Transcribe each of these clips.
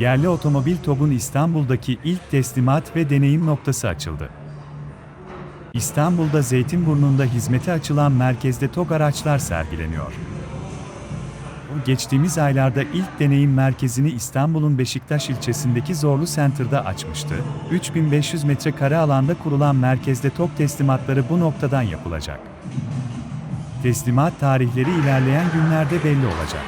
Yerli otomobil TOG'un İstanbul'daki ilk teslimat ve deneyim noktası açıldı. İstanbul'da Zeytinburnu'nda hizmete açılan merkezde TOG araçlar sergileniyor. Geçtiğimiz aylarda ilk deneyim merkezini İstanbul'un Beşiktaş ilçesindeki Zorlu Center'da açmıştı. 3500 metrekare alanda kurulan merkezde TOG teslimatları bu noktadan yapılacak. Teslimat tarihleri ilerleyen günlerde belli olacak.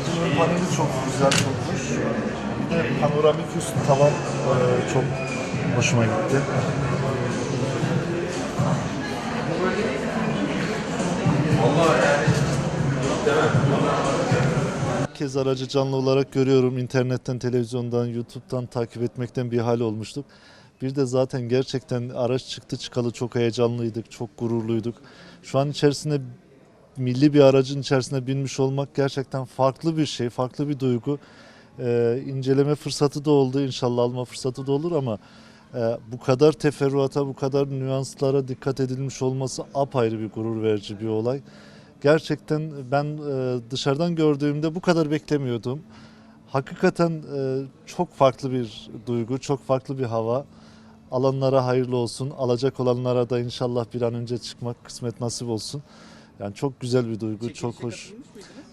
Aracın paneli çok güzel, hoş. Bir de panoramik üst tavan e, çok hoşuma gitti. Kez aracı canlı olarak görüyorum. İnternetten, televizyondan, YouTube'dan takip etmekten bir hal olmuştuk. Bir de zaten gerçekten araç çıktı çıkalı çok heyecanlıydık, çok gururluyduk. Şu an içerisinde milli bir aracın içerisine binmiş olmak gerçekten farklı bir şey, farklı bir duygu. Ee, inceleme fırsatı da oldu, inşallah alma fırsatı da olur ama e, bu kadar teferruata, bu kadar nüanslara dikkat edilmiş olması apayrı bir gurur verici bir olay. Gerçekten ben e, dışarıdan gördüğümde bu kadar beklemiyordum. Hakikaten e, çok farklı bir duygu, çok farklı bir hava. Alanlara hayırlı olsun, alacak olanlara da inşallah bir an önce çıkmak kısmet nasip olsun. Yani çok güzel bir duygu, çok hoş.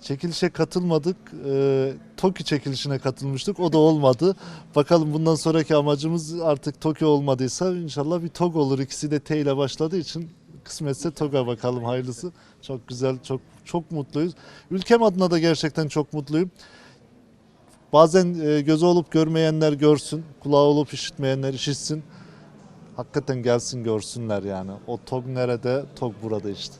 Çekilişe katılmadık. Ee, TOKİ çekilişine katılmıştık. O da olmadı. Bakalım bundan sonraki amacımız artık TOKİ olmadıysa inşallah bir TOG olur. İkisi de T ile başladığı için kısmetse TOG'a bakalım hayırlısı. Çok güzel, çok çok mutluyuz. Ülkem adına da gerçekten çok mutluyum. Bazen e, gözü olup görmeyenler görsün, kulağı olup işitmeyenler işitsin. Hakikaten gelsin görsünler yani. O TOG nerede, TOG burada işte.